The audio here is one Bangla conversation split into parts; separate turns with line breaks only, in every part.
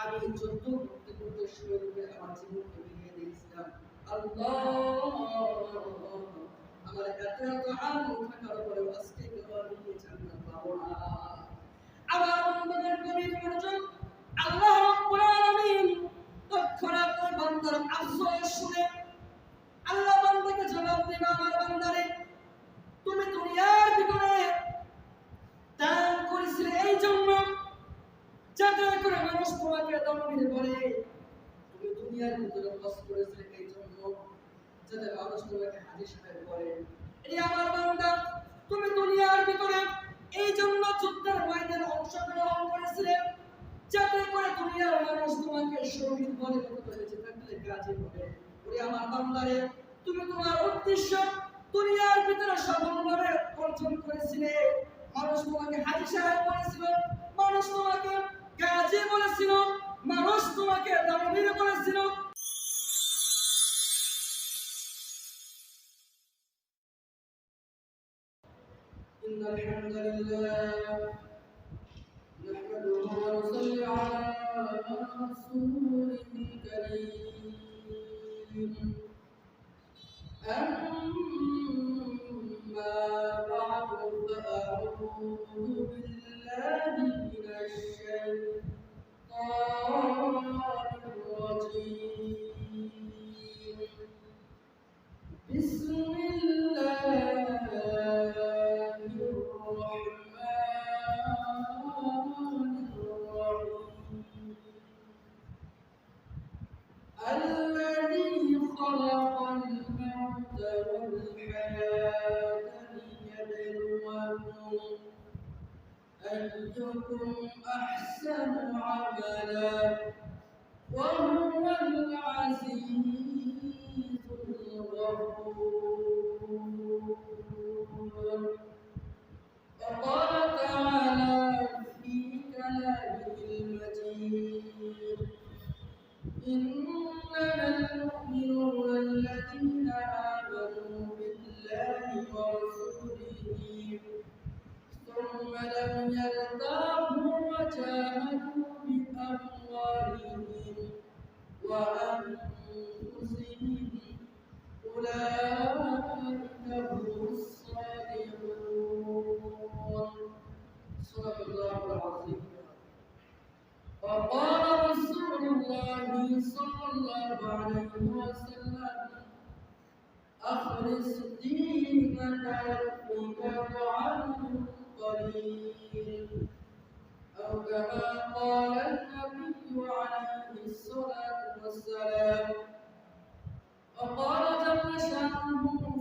আমি যুদ্ধ করতে করতে শরীরে আমার জীবনকে মিলিয়ে দিয়েছিলাম আল্লাহ! আমার এত এত আমল থাকার পরেও আজকে তোমার নিয়ে জান্নাত পাবো না আমার বন্ধুদের গভীর মনোযোগ আল্লাহ রাব্বুল আলামিন তৎক্ষণাৎ ওই বান্দার আফসোস শুনে আল্লাহ বান্দাকে জবাব দিবে আমার বান্দারে। তুমি দুনিয়ার ভিতরে দান করেছিলে এই জন্য যাতে করে মানুষ তোমাকে দমবির বলে তুমি দুনিয়ার ভিতরে কষ্ট করেছিলে এই জন্য যাতে মানুষ তোমাকে হাজির সাহেব বলে এই আমার বান্দা, তুমি দুনিয়ার ভিতরে এই জন্য যুদ্ধের ময়দানে অংশগ্রহণ করেছিলে যাতে করে দুনিয়ার মানুষ তোমাকে শহীদ বলে বেঁচে থাকলে কাজে বলে ওরে আমার বান্দারে তুমি তোমার উদ্দেশ্য দুনিয়ার ভিতরে সফলভাবে অর্জন করেছিলে। মানুষ তোমাকে হাজি সাহেব বলেছিল মানুষ তোমাকে গাজী বলেছিল মানুষ তোমাকে দামির বলেছিল إن الحمد لله نحمده ونصلي على رسوله الكريم أما بعد فأعوذ بالله إنما ربك وعمل قليل أو كما قال النبي عليه الصلاة والسلام وقال جل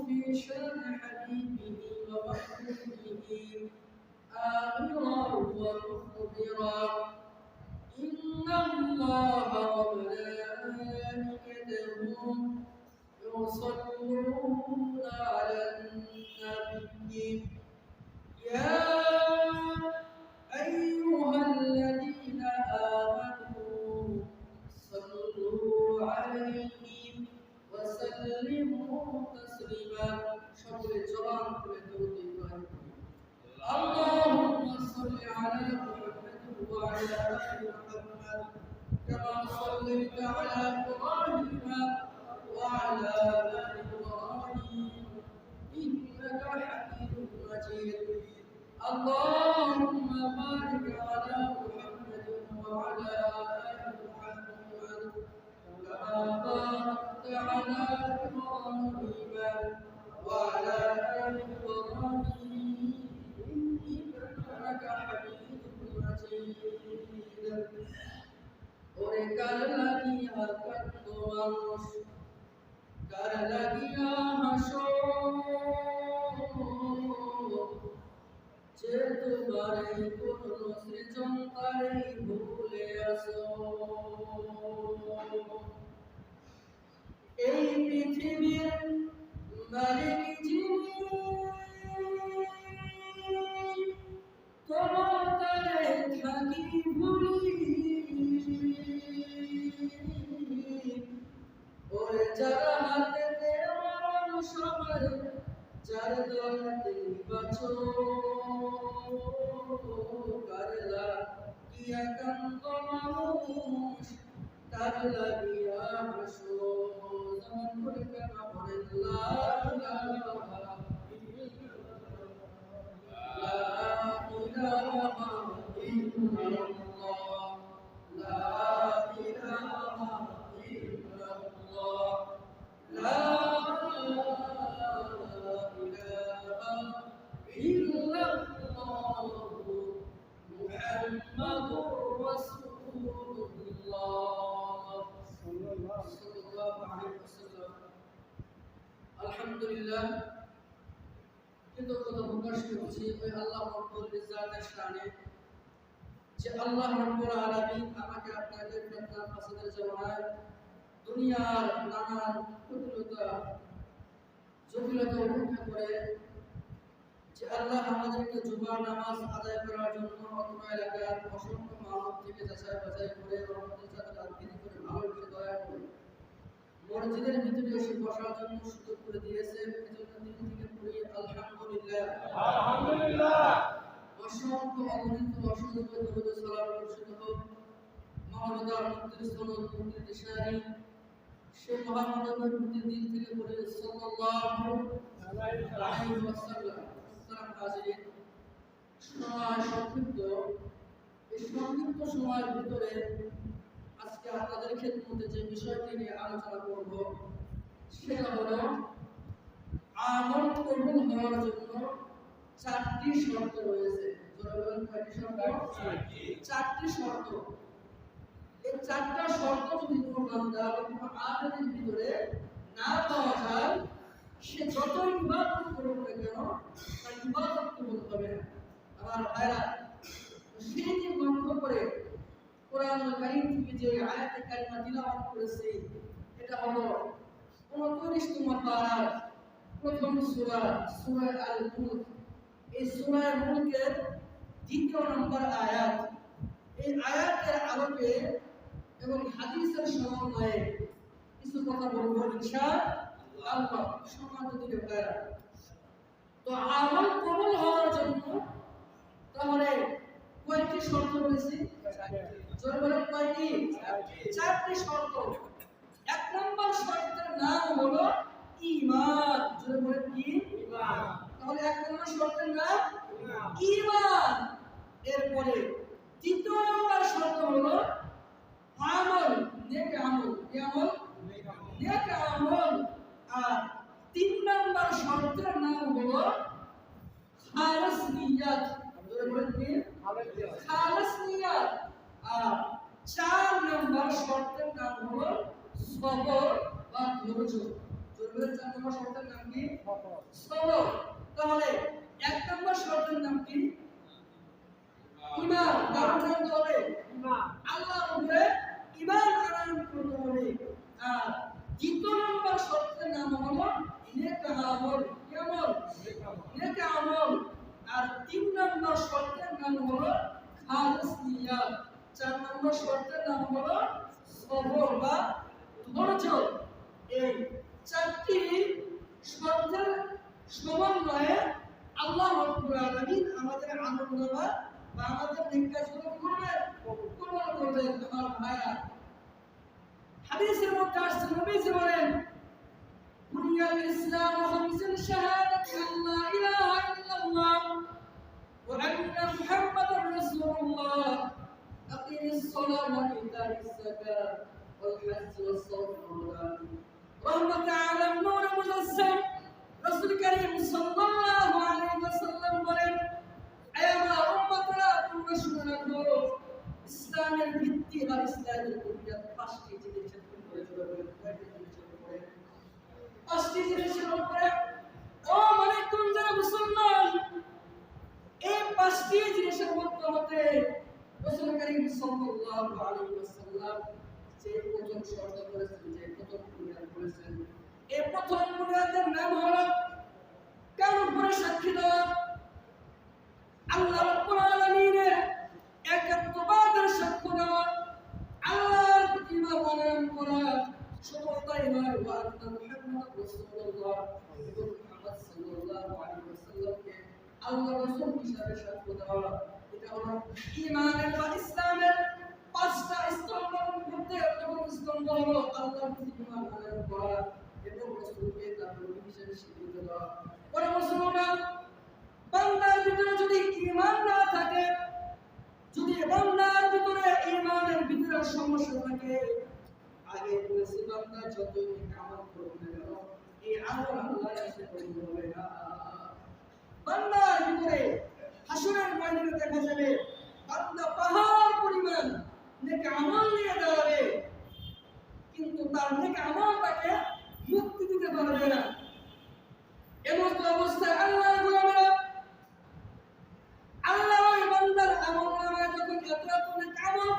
في شأن حبيبه ومحبوبه آمرا ومخبرا إن الله وملائكته يصلون على النبي. يا কান্দ মানুষ কার যে তোমার এই সৃজন তারে ভুলে আসো এই পৃথিবীর মালিক যিনি الذي يعرشه زمن كل أمر প্রকাশ করছি আল্লাহ রব্বুল ইজ্জাতের শানে যে আল্লাহ রব্বুল আলামিন আমাকে আপনাকে ফিতনা ফাসাদের জামানায় দুনিয়ার নানান কুটিলতা, জটিলতা উপেক্ষা করে যে আল্লাহ আমাদেরকে জুমার নামাজ আদায় করার জন্য অথবা এলাকার অসংখ্য মানব থেকে যাচাই বাছাই করে রহমতের সাথে রাজনীতি করে ভালোবেসে দয়া করে মসজিদের ভিতরে এসে বসার জন্য সুযোগ করে দিয়েছেন এজন্য দিন থেকে পড়ি আলহামদুলিল্লাহ সংক্ষিপ্ত সময়ের ভিতরে আজকে আপনাদের ক্ষেত্রে যে বিষয়টি নিয়ে আলোচনা করব সেটা হলো আমল কবুল হওয়ার জন্য চারটি শর্ত রয়েছে। চারটি। শর্ত। এই চারটা শর্ত যদি কোনো বান্দা কোনো ভিতরে না পাওয়া যায় সে যতই ইবাদত করুক না কেন তার ইবাদত কবুল হবে না। আমার ভাইরা সে যে গন্ধ করে কোরআন কারীম থেকে যে আয়াতে কারিমা তিলাওয়াত করেছে এটা হলো 29 নম্বর পারা প্রথম সূরা সূরা আল মুলক এই সূরা মুলকের দ্বিতীয় নম্বর আয়াত, এই আয়াতের আলোকে এবং হাদিসের সমন্বয়ে কিছু কথা বলব ইনশাআল্লাহ। সম্মানিত দিকে ভাইরা তো আমল কবুল হওয়ার জন্য তাহলে কয়টি শর্ত রয়েছে? চারটি শর্ত। এক নম্বর শর্তের নাম হলো ঈমান জোর বলেন কি তাহলে এক নম্বর শর্তের নাম? ঈমান এরপরে দ্বিতীয় নম্বর শর্ত হলো আমল নেক আমল কি আমল নেক আমল আর তিন নম্বর শর্তের নাম হলো খালাস নিয়াত জোরে বলেন কি খালাস নিয়াত আর চার নম্বর শর্তের নাম হলো সবর বা ধৈর্য জোরে বলেন চার নম্বর শর্তের নাম কি সবর তাহলে এক নম্বর শর্তের নাম কি ইমান কারণ জানতে হবে আল্লাহর উপরে ইমান আনয়ন করতে হবে আর দ্বিতীয় নম্বর শর্তের নাম হলো নেক আমল কি আমল নেক আমল আর তিন নম্বর শর্তের নাম হলো খালিস নিয়াত চার নম্বর শর্তের নাম হলো সবর বা ধৈর্য। এই চারটি শর্তের সমন্বয়ে আল্লাহ রাব্বুল আলামিন আমাদের আমলনামা বা আমাদের নেক কাজগুলো করবে কবুল করবেন আমার ভাইরা হাদিসের মধ্যে আসছে নবীজি বলেন বুনিয়া ইসলাম খামসিন শাহাদাত আল্লা ইলাহা ইল্লাল্লাহ ওয়া আন্না মুহাম্মাদার রাসূলুল্লাহ أقم الصلاة وإيتاء الزكاة والحج والصوم رمضان رحمة على النور مجسم رسول كريم صلى الله عليه وسلم বলেন আয় আমার উম্মতরা তোমরা শুনে রাখো ইসলামের ভিত্তি আর ইসলামের বুনিয়াদ পাঁচটি জিনিসের উপরে জোর করে কয়টি জিনিসের উপরে পাঁচটি মানে তুমি যারা মুসলমান? এই পাঁচটি জিনিসের মধ্যে হতে রাসূল করিম সাল্লাল্লাহু আলাইহি যে প্রথম শর্ত করেছেন, যে প্রথম বুনিয়াদের নাম হলো কার উপরে সাক্ষী দেওয়া আল্লাহ রাব্বুল আলামিনের একাত্মবাদের সাক্ষ্য দেওয়া আল্লাহর প্রতি ইমান করা শুধু তাই নয় ওয়া আন্না মুহাম্মাদ রাসূলুল্লাহ মুহাম্মদ সাল্লাল্লাহু আলাইহি ওয়াসাল্লামকে আল্লাহ রাসূল হিসাবে সাক্ষ্য দেওয়া এটা হলো ঈমানের বা ইসলামের পাঁচটা স্তম্ভের মধ্যে প্রথম স্তম্ভ হলো আল্লাহর প্রতি ঈমান আনয়ন করা এবং রাসূলকে তার নবী হিসেবে স্বীকৃতি দেওয়া পরে মুসলমান বান্দার ভিতরে যদি ঈমান না থাকে যদি বান্দার ভিতরে ঈমানের ভিতরে সমস্যা থাকে আগে বলেছি বান্দা যতই আমল করুক না কেন এই আমল আল্লাহর কাছে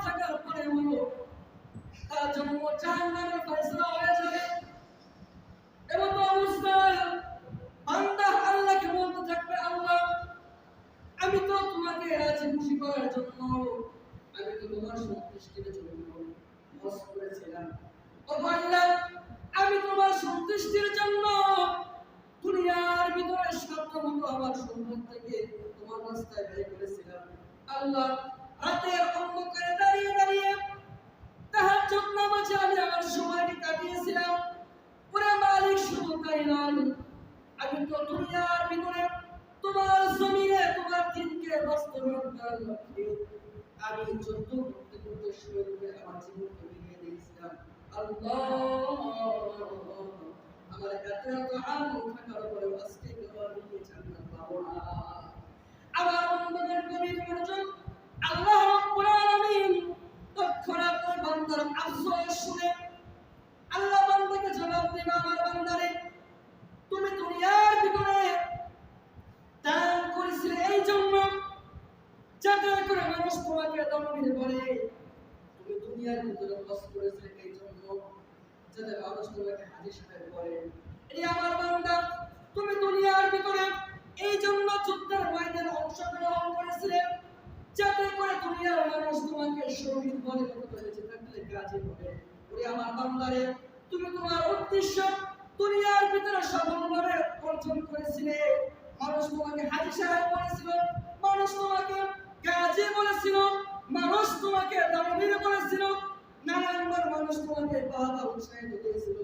থাকার পরে তার জন্য জাহান্নামের ফয়সালা হয়ে যাবে এমন তো অবস্থায় বান্দা আল্লাহকে বলতে থাকবে আল্লাহ আমি তো তোমাকে রাজি খুশি করার জন্য আমি তো তোমার সন্তুষ্টির জন্য হজ করেছিলাম ও আল্লাহ আমি তোমার সন্তুষ্টির জন্য দুনিয়ার ভিতরে সাধ্যমতো আমার সম্পদ থেকে তোমার রাস্তায় ব্যয় করেছিলাম আল্লাহ রাতের অন্ধকারে দাঁড়িয়ে দাঁড়িয়ে তাহার জন্য মাঝে আমি আমার সময়কে কাটিয়েছিলাম ওরে মালিক শুধু তাই নয় আমি তো দুনিয়ার ভিতরে তোমার জমিনে তোমার দিনকে বাস্তবায়ন করার লক্ষ্যে আমি যুদ্ধ করতে করতে শরীরে আমার জীবনকে বিলিয়ে দিয়েছিলাম আমার এত এত আমল থাকার পরে আজকে তোমার নিয়ে জান্নাত পাবো না। আমার অন্তরের গভীর মনোযোগ আল্লাহ রাব্বুল আলামিন তৎক্ষণাৎ ওই বান্দার আফসোস শুনে আল্লাহ বান্দাকে জবাব দেবে, আমার বান্দারে, তুমি দুনিয়ার ভিতরে দান করেছিলে এই জন্য যাতে করে মানুষ তোমাকে দমনে বলে, তুমি দুনিয়ার ভিতরে কষ্ট করেছিলে এই জন্য যাতে মানুষ তোমাকে হাজির সাহেব বলে। এই আমার বান্দা, তুমি দুনিয়ার ভিতরে এই জন্য যুদ্ধের ময়দানে অংশগ্রহণ করেছিলে যাতে করে দুনিয়ার মানুষ তোমাকে শহীদ বলে বেঁচে থাকলে কাজে হবে। ওরে আমার বান্দারে তুমি তোমার উদ্দেশ্য দুনিয়ার ভিতরে সফলভাবে অর্জন করেছিলে। মানুষ তোমাকে হাজি সাহেব বলেছিল, মানুষ তোমাকে গাজী বলেছিল, মানুষ তোমাকে দামির বলেছিল নানানবার মানুষ তোমাকে বাবা উৎসাহিত দিয়েছিল।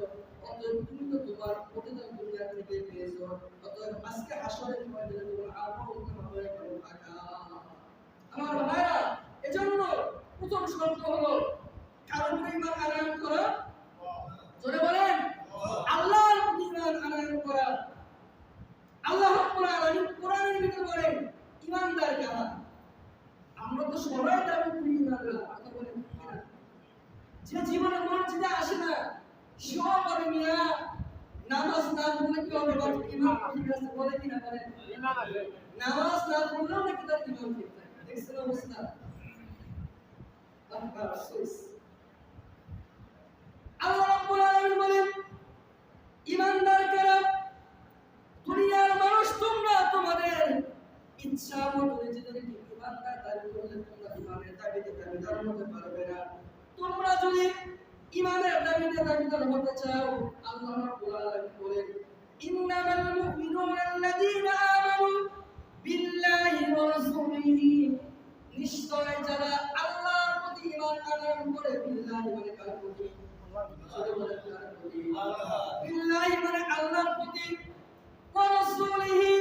অতএব তুমি তো তোমার প্রতিদান দুনিয়া থেকে পেয়েছ? অতএব আজকে আসরের ময়দানে তোমার আমল হবে কেমন থাকা। আমার ভাইরা, এজন্য প্রথম শর্ত হলো, কারণ ইমান আনয়ন করা। জোরে বলেন, আল্লাহর ইমান আনয়ন করা। আল্লাহ রাব্বুল আলামিন কোরআনের ভিতরে বলেন, ইমানদার কারা আমরা তো সবাই দাবি করি না? যে জীবনে মসজিদে আসে না সেও বলে মিয়া, নামাজ না পড়লে কি হবে? বাট ইমান ঠিক বলে কিনা বলেন নামাজ না পড়লেও নাকি তার ইমাম ঠিক থাকে। দেখছেন অবস্থা? আল্লাহ আফসোস আল্লাহ রাব্বুল আলামিন বলেন ইমানদার কারা দুনিয়ার মানুষ তোমরা তোমাদের ইচ্ছা মতো নিজেদেরকে ইমানদার দাবি করলে তোমরা ইমানের দাবিতে দাবিদার হতে পারবে না তোমরা যদি রাব্বুল আলামিন বলেন ইন্নামাল মুমিনুনা আল্লাযীনা আমানু বিল্লাহি ওয়া রাসূলিহি নিশ্চয় যারা আল্লাহর প্রতি ঈমান আনয়ন করে বিল্লাহি মানে কার প্রতি বিল্লাহি মানে আল্লাহর প্রতি রাসূলিহি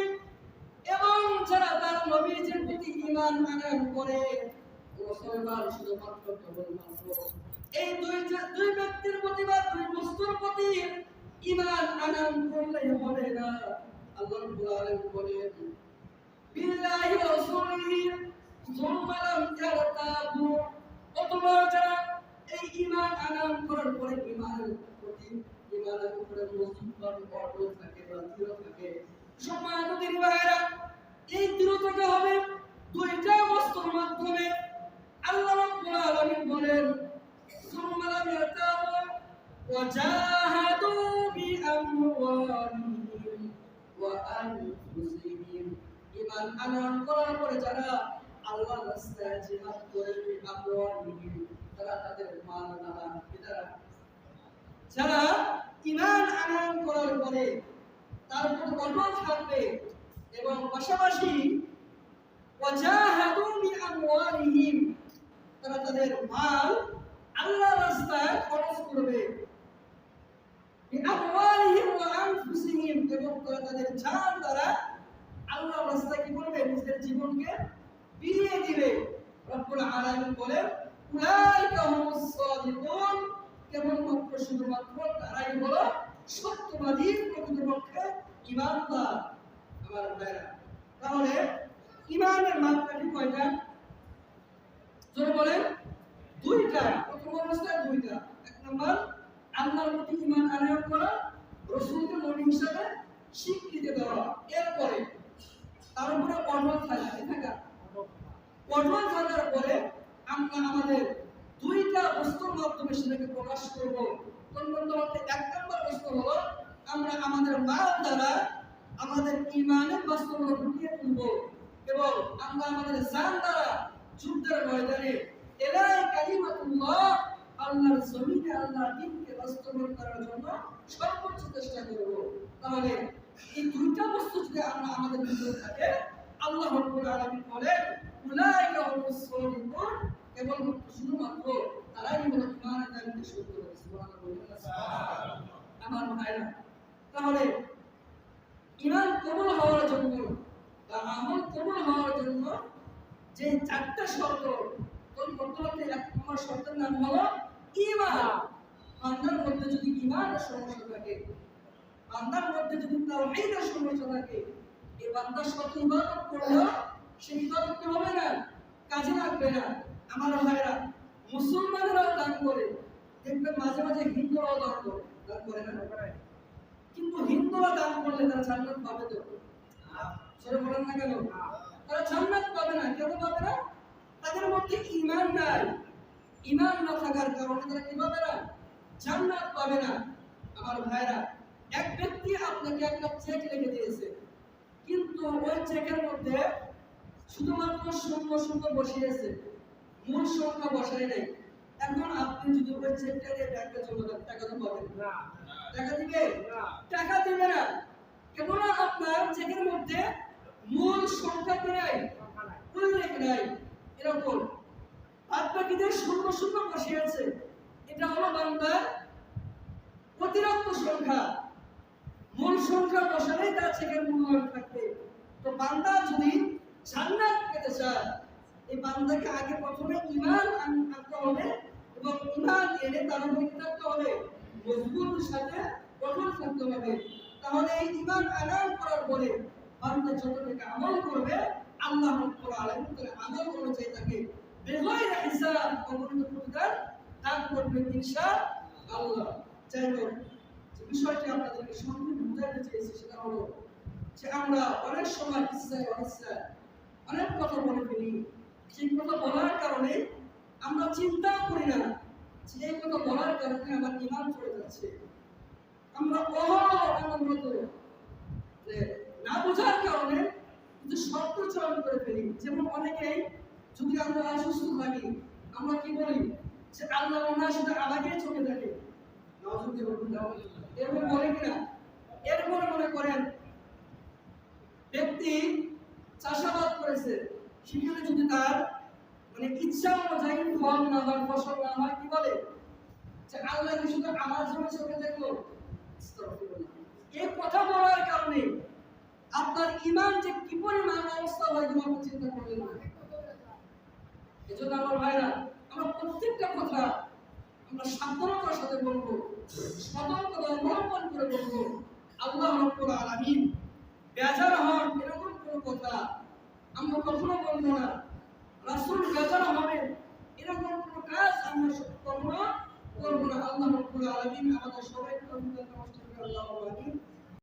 এবং যারা তার নবীজির প্রতি ঈমান আনয়ন করে মুসলমান শুধুমাত্র কেবলমাত্র এই দুই দুই ব্যক্তির প্রতি বা দুই বস্তুর প্রতি ঈমান আনয়ন করলে হবে না। আল্লাহ রাব্বুল আলামিন বলেন, বিল্লাহি রাসূলিহি সুম্মা লাম অথবা যারা এই ঈমান আনয়ন করার পরে ঈমানের প্রতি, ঈমানের উপরে মজবুত অটল থাকে বা দৃঢ় থাকে। সম্মানিত ভাইরা এই দৃঢ়তাটা হবে দুইটা বস্তুর মাধ্যমে। আনয়ন করার পরে যারা আল্লাহর রাস্তায় জিহাদ করে বিআমওয়ালিহিম তারা তাদের মাল দ্বারা তারা যারা ঈমান আনয়ন করার পরে তার উপর অটল থাকবে এবং পাশাপাশি তারা তাদের মাল আল্লাহ রাস্তায় খরচ করবে। এবং তারা তাদের জান আল্লাহ রাস্তায় কি করবে নিজের জীবনকে বিলিয়ে দিবে। রব্বুল আলামিন বলেন, উলাইকা হুমুস সাদিকুন। কেবলমাত্র শুধুমাত্র? তারাই হলো সত্যবাদী প্রকৃতপক্ষে ইমানদার। আমার ভাইরা, তাহলে ইমানের মাপকাঠি কয়টা? জোরে বলেন, দুইটা। প্রথম অবস্থায় দুইটা। এক নম্বর, আল্লাহর প্রতি ইমান আনয়ন করা, রসুলকে নবী হিসাবে স্বীকৃতি দেওয়া। এরপরে তার উপরে অটল থাকা কি থাকা অটল থাকার পরে আমরা আমাদের দুইটা বস্তুর মাধ্যমে সেটাকে প্রকাশ করব। তন্মধ্যে মধ্যে এক নম্বর বস্তু হলো আমরা আমাদের মাল দ্বারা আমাদের ইমানের তুলব এবং আমরা আমাদের জান দ্বারা যুদ্ধের ময়দানে এলাই কালিমাতুল্লাহ, আল্লাহর জমিনে দিনকে করার জন্য সর্বোচ্চ চেষ্টা করব। তাহলে এই দুইটা বস্তু যদি আমরা আমাদের ভিতরে থাকে, আল্লাহ রব্বুল আলামিন বলেন, উলাইকা হুমুস সাদিকুন কেবল শুধুমাত্র তারাই হলো ইমানের দাবিতে সত্য সুবহানাল্লাহ আমার ভাইরা, তাহলে ইমান কবুল হওয়ার জন্য বা আমল কবুল হওয়ার জন্য যে চারটা শর্ত ওই বর্তমানে এক নম্বর শর্তের নাম হলো ইমান বান্দার মধ্যে যদি ইমানের সমস্যা থাকে বান্দার মধ্যে যদি তাওহীদের সমস্যা থাকে এই বান্দা শত ইবাদত করলেও সেই ইবাদত কি হবে না, কাজে লাগবে না। আমার ভাইরা, মুসলমানেরাও দান করে, দেখবেন মাঝে মাঝে হিন্দুরাও দান করে দান করে না? কিন্তু হিন্দুরা দান করলে তারা জান্নাত পাবে তো? সেটা বলেন না কেন? তারা জান্নাত পাবে না, কেন পাবে না? তাদের মধ্যে ঈমান নাই। ঈমান না থাকার কারণে তারা কি পাবে না? জান্নাত পাবে না। আমার ভাইরা এক ব্যক্তি আপনাকে একটা চেক লিখে দিয়েছে। কিন্তু ওই চেকের মধ্যে শুধুমাত্র শূন্য শূন্য বসিয়েছে। মূল সংখ্যা বসায় নাই। এখন আপনি যদি ওই চেকটা দিয়ে ব্যাংকে চলে যান টাকা তো পাবেন।
না।
টাকা দিবে? টাকা দিবে না। কেবল আপনার চেকের মধ্যে মূল সংখ্যা কি নাই? উল্লেখ নাই। এরকম। বাদ বাকিদের শূন্য শূন্য বসিয়েছে। এটা হলো বাংলার অতিরিক্ত সংখ্যা। সংখ্যা বসালেই তার চেকের মূল্যায়ন থাকবে। তো বান্দা যদি জান্নাত পেতে চায়, এই বান্দাকে আগে প্রথমে ইমান আনতে হবে এবং ইমান এনে তার উপরে থাকতে হবে। মজবুত সাথে গঠন থাকতে হবে। তাহলে এই ইমান আনায়ন করার পরে বান্দা যত থেকে আমল করবে, আল্লাহ রাব্বুল আলামিন তার আমল অনুযায়ী তাকে বেগৈর হিসাব অগণিত প্রতিদান দান করবেন ইনশাআল্লাহ। যাই হোক বিষয়টি আপনাদেরকে সংক্ষেপে বুঝাতে চেয়েছি, সেটা হলো যে আমরা অনেক সময় ইচ্ছায় অনিচ্ছায় অনেক কথা বলে ফেলি। সেই কথা বলার কারণে আমরা চিন্তা করি না যে এই কথা বলার কারণে আমার ইমান চলে যাচ্ছে। আমরা অনবরত না বোঝার কারণে কিন্তু শব্দ চয়ন করে ফেলি। যেমন অনেকেই যদি আমরা অসুস্থ থাকি, আমরা কি বলি যে আল্লাহ মনে হয় সেটা আমাকেই চোখে নাউজুবিল্লাহ। সেখানে যদি তার মানে ইচ্ছা অনুযায়ী ফল না হয়, ফসল না হয়, কি বলে? আল্লাহ শুধু আমার জন্য চোখে দেখল? এই কথা বলার কারণে আপনার ইমান যে কি পরিমাণ অবস্থা হয় আপনি চিন্তা করলেন না। এজন্য আমার ভাইরা, আমরা প্রত্যেকটা কথা আমরা সাবধানতার সাথে বলব সতর্কতা অবলম্বন করে বলব, আল্লাহ রব্বুল আলামিন বেজার হন এরকম কোনো কথা আমরা কখনো বলব না। রাসূল বেজার হবে এরকম কোনো কাজ আমরা কখনো করব না আল্লাহ রব্বুল আলামিন আমাদের সবাইকে নষ্ট করে আল্লাহ আমিন